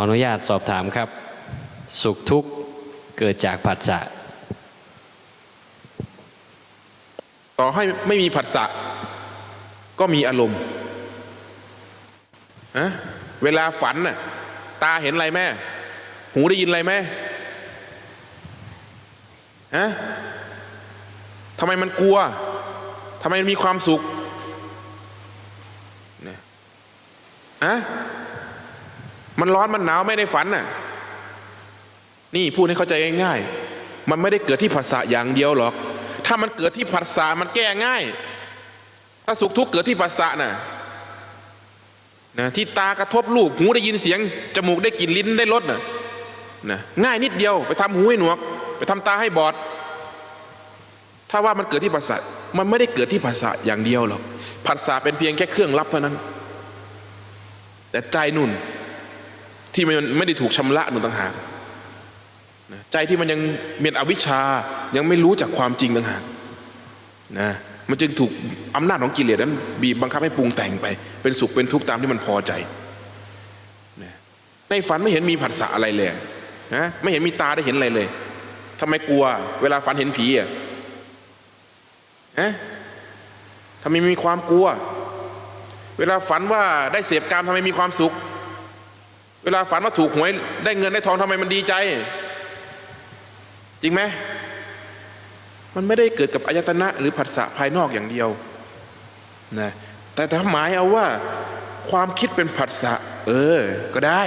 ออนุญาตสอบถามครับ สุขทุกข์เกิดจากผัสสะต่อให้ไม่มีผัสสะก็มีอารมณ์นะเวลาฝันน่ะตาเห็นอะไรแม่ หูได้ยินอะไรแม่ฮะทำไมมันกลัวทำไมมันมีความสุขเนี่ยฮะ มันร้อนมันหนาวไม่ได้ฝันน่ะ นี่พูดให้เข้าใจง่ายๆ มันไม่ได้เกิดที่ผัสสะอย่างเดียวหรอก ถ้ามันเกิดที่ผัสสะมันแก้ง่าย ถ้าสุขทุกข์เกิดที่ผัสสะน่ะนะที่ตากระทบรูปหูได้ยินเสียง จมูกได้กลิ่นลิ้นได้รสน่ะนะง่ายนิดเดียวไปทำหูให้หนวก ไปทำตาให้บอด ถ้าว่ามันเกิดที่ผัสสะมันไม่ได้เกิดที่ผัสสะอย่างเดียวหรอกผัสสะเป็นเพียงแค่เครื่องรับเท่านั้น แต่ใจนุ่น ที่มันไม่ได้ถูกชำระนุ่นต่างหากใจที่มันยังเมียนอวิชชายังไม่รู้จักความจริงต่างหากนะมันจึงถูกอำนาจของกิเลสนั้นบีบบังคับให้ปรุงแต่งไป เป็นสุขเป็นทุกข์ตามที่มันพอใจนะในฝันไม่เห็นมีผัสสะอะไรเลยนะไม่เห็นมีตาได้เห็นอะไรเลยทำไมกลัว เวลาฝันเห็นผีอะฮะทำไมมีความกลัว เวลาฝันว่าได้เสพการมทำไมมีความสุข เวลาฝันว่าถูกหวย ได้เงินได้ทองทำไมมันดีใจ จริงไหมมันไม่ได้เกิดกับอายตนะ หรือผัสสะภายนอกอย่างเดียวนะแต่ถ้าหมายเอาว่าความคิดเป็นผัสสะเออ ก็ได้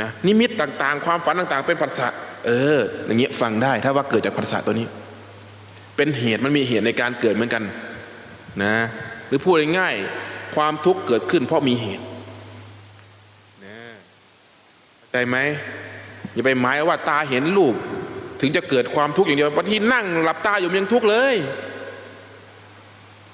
นะนิมิตต่างๆ ความฝันต่างๆ เป็นผัสสะเออ อย่างเงี้ยฟังได้ ถ้าว่าเกิดจากผัสสะตัวนี้ เป็นเหตุมันมีเหตุในการเกิดเหมือนกันนะหรือพูดง่ายๆความทุกข์เกิดขึ้นเพราะมีเหตุนะ เข้ไหมอย่าไปหมายว่าตาเห็นรูป ถึงจะเกิดความทุกข์อย่างเดียวบางทีนั่งหลับตาอยู่ยังทุกข์เลย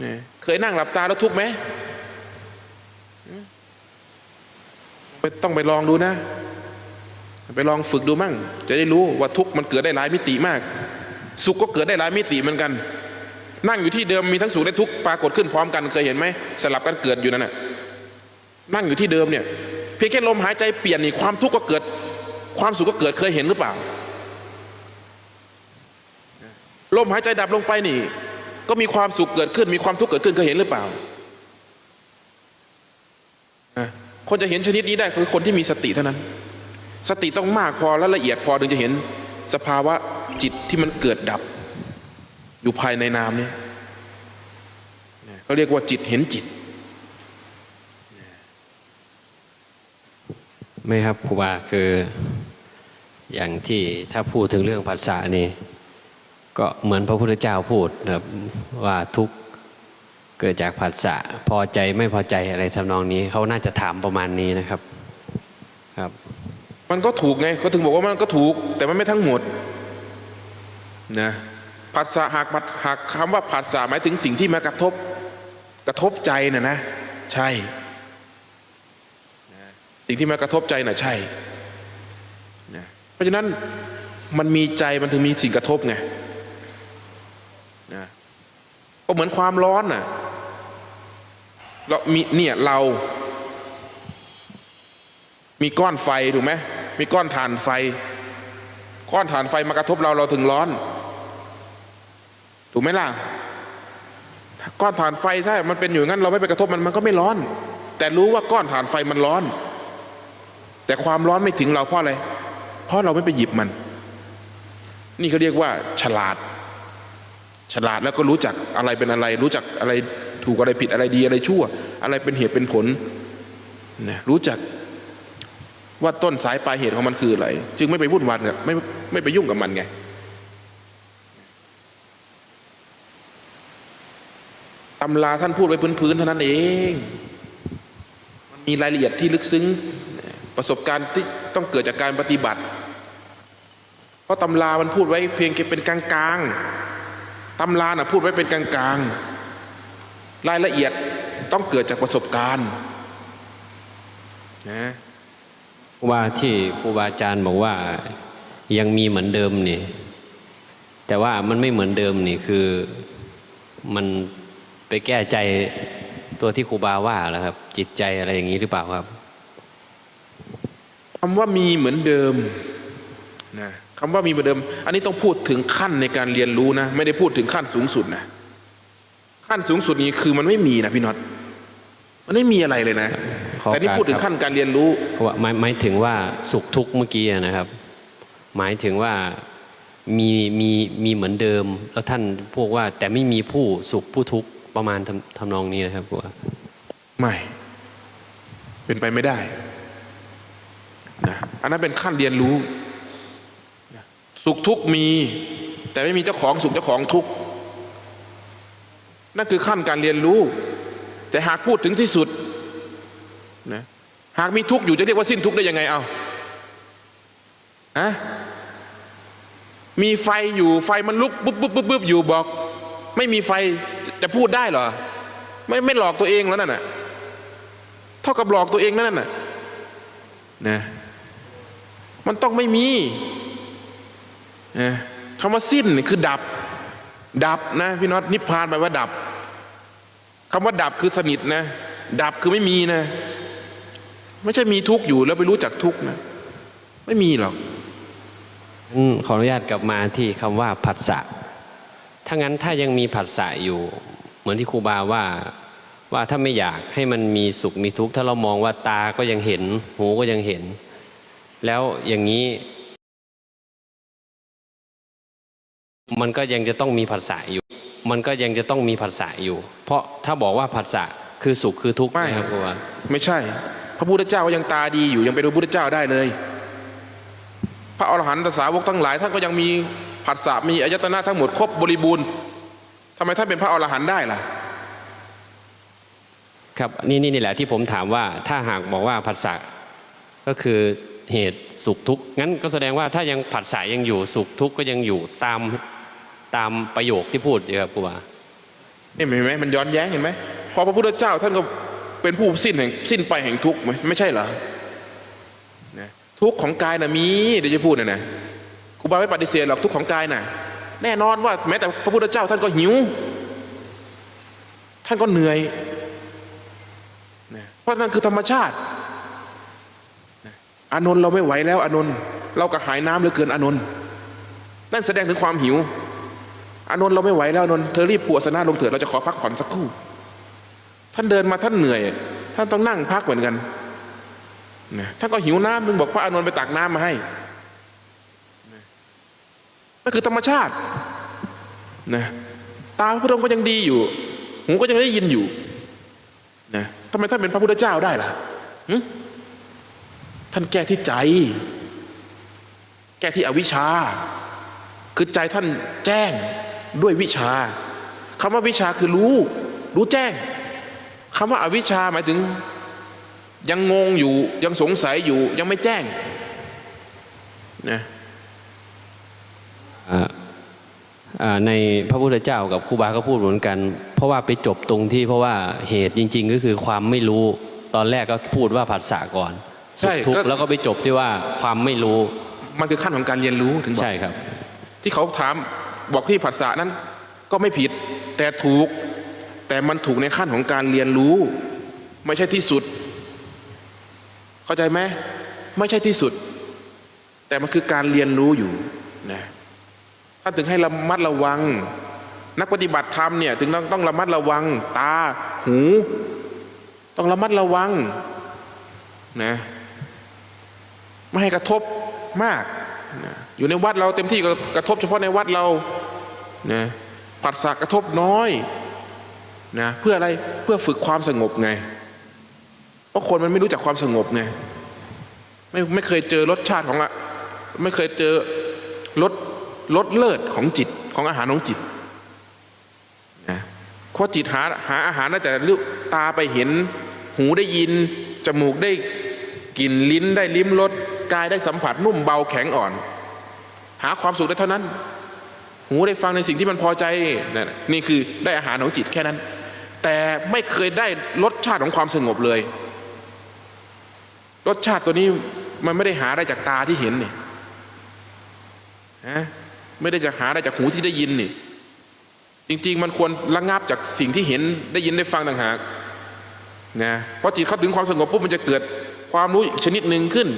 เนี่ยเคยนั่งหลับตาแล้วทุกข์ไหมต้องไปลองดูนะ ไปลองฝึกดูมั่ง จะได้รู้ว่าทุกข์มันเกิดได้หลายมิติมาก สุขก็เกิดได้หลายมิติเหมือนกัน นั่งอยู่ที่เดิมมีทั้งสุขและทุกข์ปรากฏขึ้นพร้อมกันเคยเห็นไหมสลับกันเกิดอยู่นั่นน่ะนั่งอยู่ที่เดิมเนี่ย พียงแค่ลมหายใจเปลี่ยนนี่ความทุกข์ก็เกิด ความสุขก็เกิดเคยเห็นหรือเปล่า ลมหายใจดับลงไปนี่ ก็มีความสุขเกิดขึ้น มีความทุกข์เกิดขึ้นเคยเห็นหรือเปล่า คนจะเห็นชนิดนี้ได้คือคนที่มีสติเท่านั้น สติต้องมากพอและละเอียดพอถึงจะเห็นสภาวะจิตที่มันเกิดดับ อยู่ภายในนามนี้เขาเรียกว่าจิตเห็นจิต ไม่ครับครูบาคืออย่างที่ถ้าพูดถึงเรื่องภาษานี่ก็เหมือนพระพุทธเจ้าพูดนะครับว่าทุกเกิดจากผัสสะพอใจไม่พอใจอะไรทำนองนี้เขาน่าจะถามประมาณนี้นะครับครับ มันก็ถูกไงก็ถึงบอกว่ามันก็ถูก แต่มันไม่ทั้งหมดนะผัสสะหากผัสหากคำว่าผัสสะหมายถึงสิ่งที่มากระทบกระทบใจน่ะนะ ใช่ สิ่งที่มากระทบใจน่ะใช่นะเพราะฉะนั้นมันมีใจมันถึงมีสิ่งกระทบไงนะก็เหมือนความร้อนน่ะเรามีเนี่ยเรา มีก้อนไฟถูกไหมมีก้อนถ่านไฟ ก้อนถ่านไฟมากระทบเราเราถึงร้อน ถูกไหมล่ะก้อนถ่านไฟถ้ามันเป็นอยู่งั้น เราไม่ไปกระทบมันมันก็ไม่ร้อน แต่รู้ว่าก้อนถ่านไฟมันร้อน แต่ความร้อนไม่ถึงเราเพราะอะไร เพราะเราไม่ไปหยิบมัน นี่เขาเรียกว่า ฉลาด ฉลาดแล้วก็รู้จักอะไรเป็นอะไร รู้จักอะไรถูกอะไรผิดอะไรดีอะไรชั่ว อะไรเป็นเหตุเป็นผลนะรู้จักว่าต้นสายปลายเหตุของมันคืออะไร จึงไม่ไปวุ่นวายกับไม่ไม่ไปยุ่งกับมันไงตำราท่านพูดไว้พื้นๆเท่านั้นเอง มันมีรายละเอียดที่ลึกซึ้ง ประสบการณ์ที่ต้องเกิดจากการปฏิบัติ เพราะตำรามันพูดไว้เพียงแค่เป็นกลางๆตำราน่ะพูดไว้เป็นกลางๆรายละเอียดต้องเกิดจากประสบการณ์นะครูบาที่ครูบาอาจารย์บอกว่ายังมีเหมือนเดิมนี่แต่ว่ามันไม่เหมือนเดิมนี่คือมันไปแก้ใจตัวที่ครูบาว่าแล้วครับ จิตใจอะไรอย่างนี้หรือเปล่าครับ คำว่ามีเหมือนเดิมนะคำว่ามีเหมือนเดิม อันนี้ต้องพูดถึงขั้นในการเรียนรู้นะ ไม่ได้พูดถึงขั้นสูงสุดนะขั้นสูงสุดนี้คือมันไม่มีนะพี่น็อตมันไม่มีอะไรเลยนะขอแต่นี่การพูดถึงครับขั้นการเรียนรู้เพราะว่าหมายหมายถึงว่าสุขทุกข์เมื่อกี้อะนะครับ หมายถึงว่ามีมีมีเหมือนเดิม แล้วท่านพวกว่า แต่ไม่มีผู้สุขผู้ทุกข์ประมาณทำทำนองนี้นะครับพวกว่าไม่ เป็นไปไม่ได้ นะอันนั้นเป็นขั้นเรียนรู้ สุขทุกมี แต่ไม่มีเจ้าของสุขเจ้าของทุกนั่นคือขั้นการเรียนรู้ แต่หากพูดถึงที่สุดนะหากมีทุกข์อยู่จะเรียกว่าสิ้นทุกข์ได้ยังไงเอาอะมีไฟอยู่ไฟมันลุกปุ๊บปุ๊บปุ๊บปุ๊บอยู่บอก ไม่มีไฟจะพูดได้เหรอ ไม่ไม่หลอกตัวเองแล้วนั่นน่ะเท่ากับหลอกตัวเองนั่นน่ะนะ มันต้องไม่มีนะคำว่าสิ้นคือดับ ดับนะพี่น็อตนิพพานแปลว่าดับคำว่าดับคือสนิทนะ ดับคือไม่มีนะ ไม่ใช่มีทุกข์อยู่แล้วไปรู้จักทุกข์นะ ไม่มีหรอกอขออนุญาตกลับมาที่คำว่าผัสสะถ้างั้นถ้ายังมีผัสสะอยู่ เหมือนที่ครูบาว่าว่าถ้าไม่อยากให้มันมีสุขมีทุกข์ถ้าเรามองว่าตาก็ยังเห็น หูก็ยังเห็น แล้วอย่างนี้ มันก็ยังจะต้องมีผัสสะอยู่ มันก็ยังจะต้องมีผัสสะอยู่ เพราะถ้าบอกว่าผัสสะคือสุขคือทุกข์ไม่นะครับครูบาไม่ใช่ พระพุทธเจ้าก็ยังตาดีอยู่ยังเป็นพระพุทธเจ้าได้เลย พระอรหันตสาวกทั้งหลายท่านก็ยังมีผัสสะมีอายตนะทั้งหมดครบบริบูรณ์ทำไมท่านเป็นพระอรหันต์ได้ล่ะ ครับนี่นี่นี่แหละที่ผมถามว่าถ้าหากบอกว่าผัสสะก็คือ เหตุสุขทุกข์งั้นก็แสดงว่าถ้ายังผัสสะยังอยู่สุขทุกข์ก็ยังอยู่ตามตามประโยคที่พูดเยครับครูบาเห็นไหมมันย้อนแย้งเห็นไหมพอพระพุทธเจ้าท่านก็เป็นผู้สิ้นแห่งสิ้นไปแห่งทุกข์ไหมไม่ใช่เหรอนะทุกข์ของกายนะมีเดี๋ยวจะพูดนะนะครูบาไม่ปฏิเสธหรอกทุกข์ของกายนะแน่นอนว่าแม้แต่พระพุทธเจ้าท่านก็หิว ท่านก็เหนื่อยนะเพราะนั่นคือธรรมชาติ อานนท์เราไม่ไหวแล้วอานนท์เรากระหายน้ำเหลือเกินอานนท์นั่นแสดงถึงความหิวอานนท์เราไม่ไหวแล้วอานนท์เธอรีบปวดสนาลงเถิดเราจะขอพักผ่อนสักครู่ ท่านเดินมาท่านเหนื่อย ท่านต้องนั่งพักเหมือนกันนะท่านก็หิวน้ำถึงบอกพระอานนท์ไปตักน้ำมาให้นั่นคือธรรมชาตินะตาพระพุทธองค์ก็ยังดีอยู่ หูก็ยังได้ยินอยู่นะทำไมท่านเป็นพระพุทธเจ้าได้ล่ะหึ ท่านแก้ที่ใจ แก้ที่อวิชชา คือใจท่านแจ้งด้วยวิชาคำว่าวิชาคือรู้ รู้แจ้งคำว่าอาวิชชาหมายถึง ยังงงอยู่ยังสงสัยอยู่ยังไม่แจ้งนะในพระพุทธเจ้ากับครูบาก็พูดเหมือนกัน เพราะว่าไปจบตรงที่เพราะว่าเหตุจริง ๆ ก็คือความไม่รู้ตอนแรกก็พูดว่าผัสสะก่อน สุขทุกข์แล้วก็ไปจบที่ว่าความไม่รู้ มันคือขั้นของการเรียนรู้ถึงบอกใช่ครับ ที่เขาถามบอกที่ภาษานั้นก็ไม่ผิดแต่ถูก แต่มันถูกในขั้นของการเรียนรู้ ไม่ใช่ที่สุด เข้าใจไหมไม่ใช่ที่สุด แต่มันคือการเรียนรู้อยู่นะท่านถึงให้ระมัดระวัง นักปฏิบัติธรรมเนี่ยถึงต้องต้องระมัดระวัง ตา หู ต้องระมัดระวังนะ ไม่ให้กระทบมากนะอยู่ในวัดเราเต็มที่ก็กระทบเฉพาะในวัดเรานะผัสสะกระทบน้อยนะเพื่ออะไรเพื่อฝึกความสงบไง เพราะคนมันไม่รู้จักความสงบไงไม่ไม่เคยเจอรสชาติของอะไม่เคยเจอรสรสเลิศของจิตของอาหารของจิตนะเพราะจิตหาหาอาหารน่าจะลืตาไปเห็น หูได้ยิน จมูกได้กลิ่นลิ้นได้ลิ้มรส กายได้สัมผัสนุ่มเบาแข็งอ่อน หาความสุขได้เท่านั้น หูได้ฟังในสิ่งที่มันพอใจนั่นนี่คือได้อาหารของจิตแค่นั้น แต่ไม่เคยได้รสชาติของความสงบเลย รสชาติตัวนี้มันไม่ได้หาได้จากตาที่เห็นนี่ฮะไม่ได้จะหาได้จากหูที่ได้ยินนี่จริง ๆ มันควรระงับจากสิ่งที่เห็นได้ยินได้ฟังต่างหากนะเพราะจิตเข้าถึงความสงบปุ๊บมันจะเกิดความรู้อีกชนิดหนึ่งขึ้น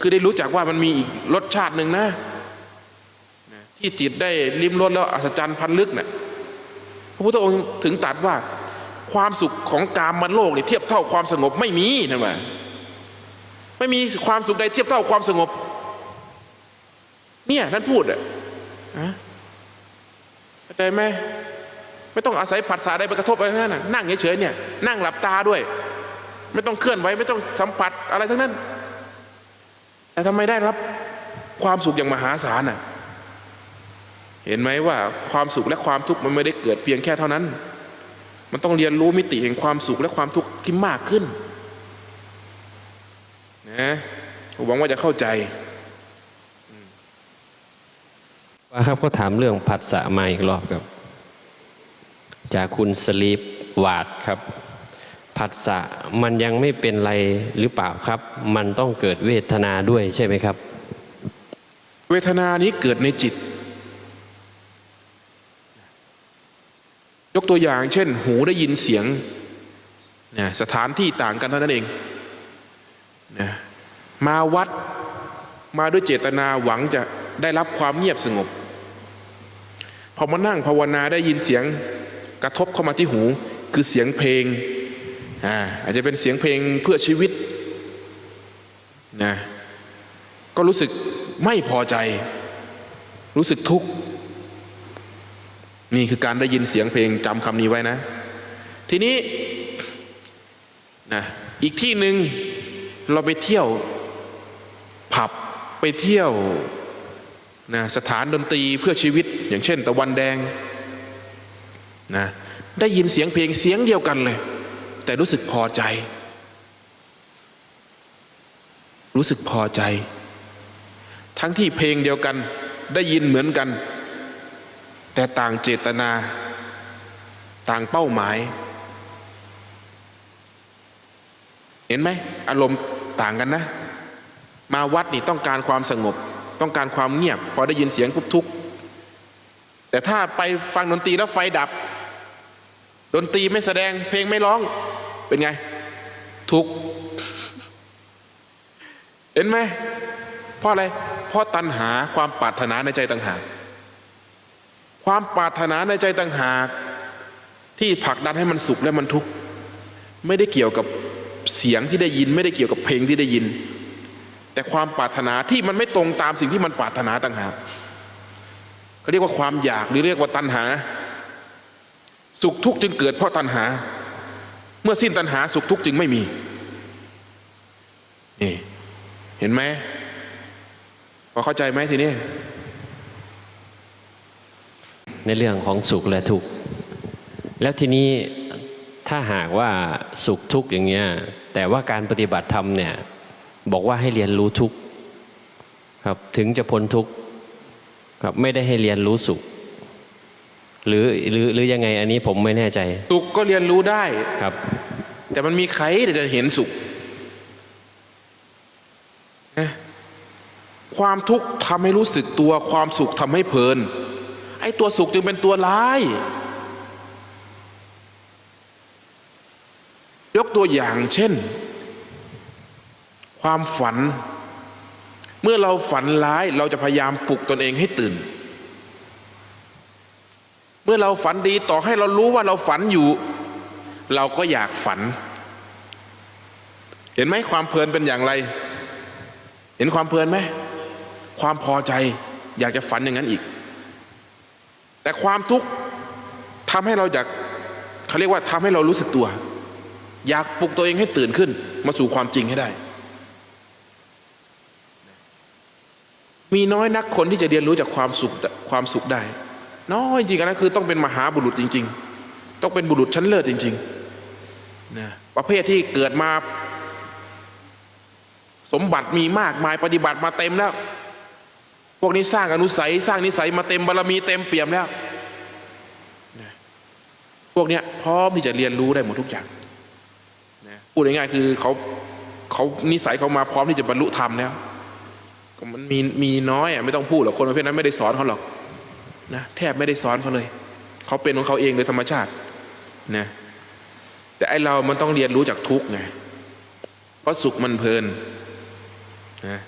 คือได้รู้จักว่ามันมีอีกรสชาติหนึ่งนะ ที่จิตได้ลิ้มรสแล้วอัศจรรย์พันลึกเนะ่ยพระพุทธองค์ถึงตรัสว่าความสุขของกามมันโลกเนี่ยเทียบเท่าความสงบไม่มีนะว่าไม่มีความสุขใดเทียบเท่าความสงบ เนี่ยท่านพูดอะอะเข้าใจไหมไม่ต้องอาศัยผัสสะใดไปกระทบอะไรทั้งนั้นนั่งเฉยๆเนี่ยนั่งหลับตาด้วย ไม่ต้องเคลื่อนไหวไม่ต้องสัมผัสอะไรทั้งนั้น แต่ทำไมได้รับความสุขอย่างมหาศาลน่ะ เห็นไหมว่าความสุขและความทุกข์มันไม่ได้เกิดเพียงแค่เท่านั้น มันต้องเรียนรู้มิติแห่งความสุขและความทุกข์ที่มากขึ้นนะหวังว่าจะเข้าใจว่าครับก็ถามเรื่องผัสสะมาอีกรอบครับ จากคุณสลีปวาดครับ ผัสสะมันยังไม่เป็นไรหรือเปล่าครับ มันต้องเกิดเวทนาด้วยใช่ไหมครับ เวทนานี้เกิดในจิต ยกตัวอย่างเช่น หูได้ยินเสียงนะสถานที่ต่างกันเท่านั้นเองนะมาวัดมาด้วยเจตนาหวังจะได้รับความเงียบสงบ พอมานั่งภาวนาได้ยินเสียงกระทบเข้ามาที่หู คือเสียงเพลง อ่าอาจจะเป็นเสียงเพลงเพื่อชีวิตนะก็รู้สึกไม่พอใจ รู้สึกทุกข์นี่คือการได้ยินเสียงเพลงจำคำนี้ไว้นะ ทีนี้นะอีกที่หนึ่งเราไปเที่ยวผับไปเที่ยวนะสถานดนตรีเพื่อชีวิต อย่างเช่น ตะวันแดงนะได้ยินเสียงเพลงเสียงเดียวกันเลย แต่รู้สึกพอใจ รู้สึกพอใจ ทั้งที่เพลงเดียวกันได้ยินเหมือนกัน แต่ต่างเจตนา ต่างเป้าหมาย เห็นไหมอารมณ์ต่างกันนะ มาวัดนี่ต้องการความสงบ ต้องการความเงียบ พอได้ยินเสียงปุ๊บทุกข์แต่ถ้าไปฟังดนตรีแล้วไฟดับ ดนตรีไม่แสดงเพลงไม่ร้อง เป็นไง ทุกเห็นไหมเพราะอะไร เพราะตัณหาความปรารถนาในใจต่างหาก ความปรารถนาในใจต่างหาก ที่ผลักดันให้มันสุขและมันทุกข์ไม่ได้เกี่ยวกับเสียงที่ได้ยิน ไม่ได้เกี่ยวกับเพลงที่ได้ยิน แต่ความปรารถนาที่มันไม่ตรงตามสิ่งที่มันปรารถนาต่างหากเขาเรียกว่าความอยากหรือเรียกว่าตัณหา สุขทุกข์จึงเกิดเพราะตัณหา มื่อสิ้นตัณหาสุขทุกข์จึงไม่มีนี่เห็นไหมพอเข้าใจไหมทีนี้ในเรื่องของสุขและทุกข์แล้วทีนี้ถ้าหากว่าสุขทุกข์อย่างเงี้ยแต่ว่าการปฏิบัติธรรมเนี่ยบอกว่าให้เรียนรู้ทุกข์ครับถึงจะพ้นทุกข์ครับไม่ได้ให้เรียนรู้สุข หรือหรือหรือยังไงอันนี้ผมไม่แน่ใจสุขก็เรียนรู้ได้ ครับ แต่มันมีใครที่จะเห็นสุขนะความทุกข์ทำให้รู้สึกตัว ความสุขทำให้เพลิน ไอ้ตัวสุขจึงเป็นตัวร้าย ยกตัวอย่างเช่น ความฝัน เมื่อเราฝันร้ายเราจะพยายามปลุกตนเองให้ตื่นเมื่อเราฝันดีต่อให้เรารู้ว่าเราฝันอยู่ เราก็อยากฝัน เห็นไหมความเพลินเป็นอย่างไร เห็นความเพลินไหมความพอใจอยากจะฝันอย่างนั้นอีก แต่ความทุกข์ทำให้เราอยากเขาเรียกว่าทำให้เรารู้สึกตัว อยากปลุกตัวเองให้ตื่นขึ้น มาสู่ความจริงให้ได้ มีน้อยนักคนที่จะเรียนรู้จากความสุขความสุขได้ น้อยจริงๆนะคือต้องเป็นมหาบุรุษจริง ๆ ต้องเป็นบุรุษชั้นเลิศจริงๆนะประเภทที่เกิดมา สมบัติมีมากมายปฏิบัติมาเต็มแล้ว พวกนี้สร้างอนุสัย สร้างนิสัยมาเต็มบารมีเต็มเปี่ยมแล้วนะพวกเนี้ยพร้อมที่จะเรียนรู้ได้หมดทุกอย่างนะพูดง่ายๆคือเขาเขานิสัยเขามาพร้อมที่จะบรรลุธรรมแล้วก็มันมีมีน้อยอะไม่ต้องพูดหรอกคนประเภทนั้นไม่ได้สอนเขาหรอก นะแทบไม่ได้สอนเขาเลย เขาเป็นของเขาเองโดยธรรมชาตินะแต่ไอเรามันต้องเรียนรู้จากทุกไงเพราะสุขมันเพลินนะ